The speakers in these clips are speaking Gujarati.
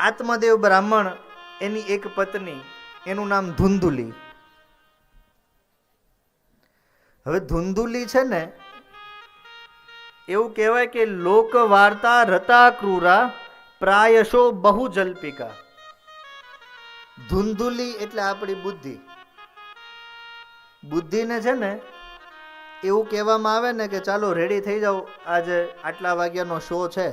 આત્મદેવ બ્રાહ્મણ એની એક પત્ની, એનું નામ ધુંધુલી. હવે ધુંધુલી છે ને, એવું કહેવાય કે લોક વાર્તા રતા ક્રૂરા, પ્રાયશો બહુ જલ્પિકા ધુંધુલી એટલે આપણી બુદ્ધિ. બુદ્ધિને છે ને, એવું કહેવામાં આવે ને કે ચાલો રેડી થઈ જાઓ, આજે આટલા વાગ્યાનો શો છે.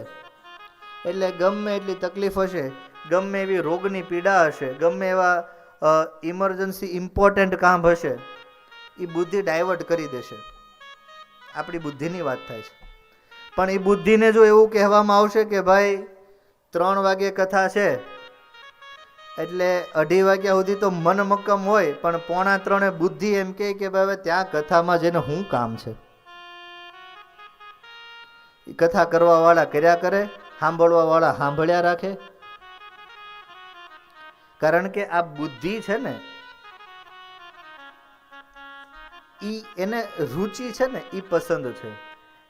એટલે ગમે એટલી તકલીફ હશે, ગમે એવી રોગની પીડા હશે, ગમે એવા ઇમરજન્સી ઇમ્પોર્ટન્ટ કામ હશે એ બુદ્ધિ ડાયવર્ટ કરી દેશે. આપણી બુદ્ધિની વાત થાય છે. પણ એ બુદ્ધિને જો એવું કહેવામાં આવશે કે ભાઈ, ત્રણ વાગે કથા છે, એટલે અઢી વાગ્યા સુધી તો મન મક્કમ હોય, પણ પોણા ત્રણે બુદ્ધિ એમ કહે કે ભાઈ, હવે ત્યાં કથામાં જેને શું કામ છે. કથા કરવાવાળા કર્યા કરે સાંભળવા વાળા સાંભળ્યા રાખે? કારણ કે આ બુદ્ધિ છે ને, ઈ એને રુચિ છે ને, ઈ પસંદ છે.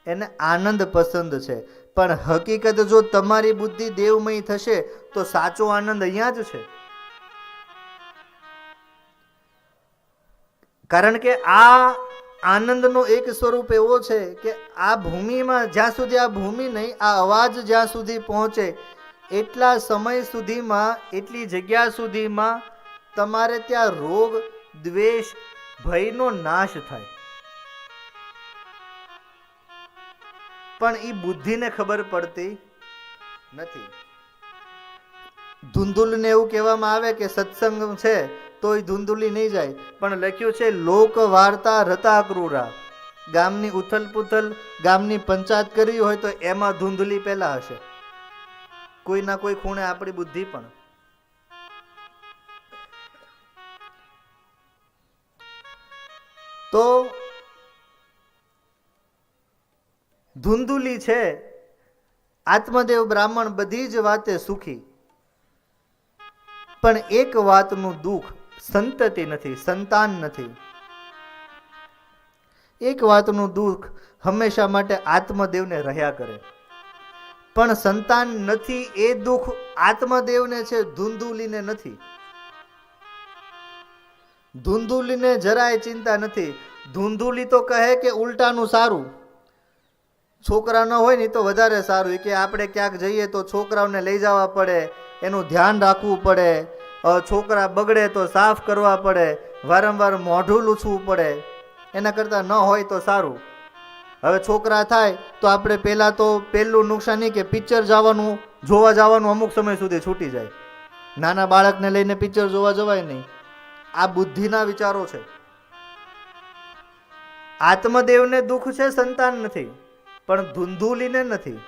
એને આનંદ પસંદ છે. પણ હકીકત જો તમારી બુદ્ધિ દેવમય થશે, તો સાચો આનંદ અહીંયા જ છે. કારણ કે આ આનંદનો એક સ્વરૂપ એવો છે કે આ ભૂમિમાં જ્યાં સુધી આ ભૂમિ નહીં, આ અવાજ જ્યાં સુધી પહોંચે, એટલા સમય સુધીમાં, એટલી જગ્યા સુધીમાં તમારે ત્યાં રોગ, દ્વેષ, ભયનો નાશ થાય. પણ એ બુદ્ધિને ખબર પડતી નથી. ધુંધુલને એવું કહેવામાં આવે કે સત્સંગ છે તો એ ધુંધુલી નહીં જાય. પણ લખ્યું છે લોક વાર્તા રતા ક્રૂરા ગામની ઉથલ પુથલ ગામની પંચાયત કરવી હોય તો એમાં ધુંધુલી પહેલા હશે. કોઈ ના કોઈ ખૂણે આપણી બુદ્ધિ પણ. તો ધૂંધુલી છે. આત્મદેવ બ્રાહ્મણ બધી જ વાતે સુખી. પણ એક વાતનું દુઃખ સંતતિ નથી, સંતાન નથી. એક વાતનું દુઃખ હંમેશા માટે આત્મદેવને રહ્યા કરે. પણ સંતાન નથી એ દુઃખ આત્મદેવને છે, ધુંધુલીને નથી. ધુંધુલીને જરાય ચિંતા નથી. ધુંધુલી તો કહે કે ઉલટાનું સારું. છોકરા ન હોય ને તો વધારે સારું. કે આપણે ક્યાંક જઈએ તો છોકરાઓને લઈ જવા પડે, એનું ધ્યાન રાખવું પડે. છોકરા બગડે તો સાફ કરવા પડે, વારંવાર મોઢું લૂછવું પડે. એના કરતાં ન હોય તો સારું. હવે છોકરા થાય તો આપણે પહેલાં તો પહેલું નુકસાન કે પિક્ચર જવાનું, જોવા જવાનું અમુક સમય સુધી છૂટી જાય. નાના બાળકને લઈને પિક્ચર જોવા જવાય નહીં. આ બુદ્ધિના વિચારો છે. આત્મદેવને દુઃખ છે સંતાન નથી, પણ ધૂંધુલીને નથી.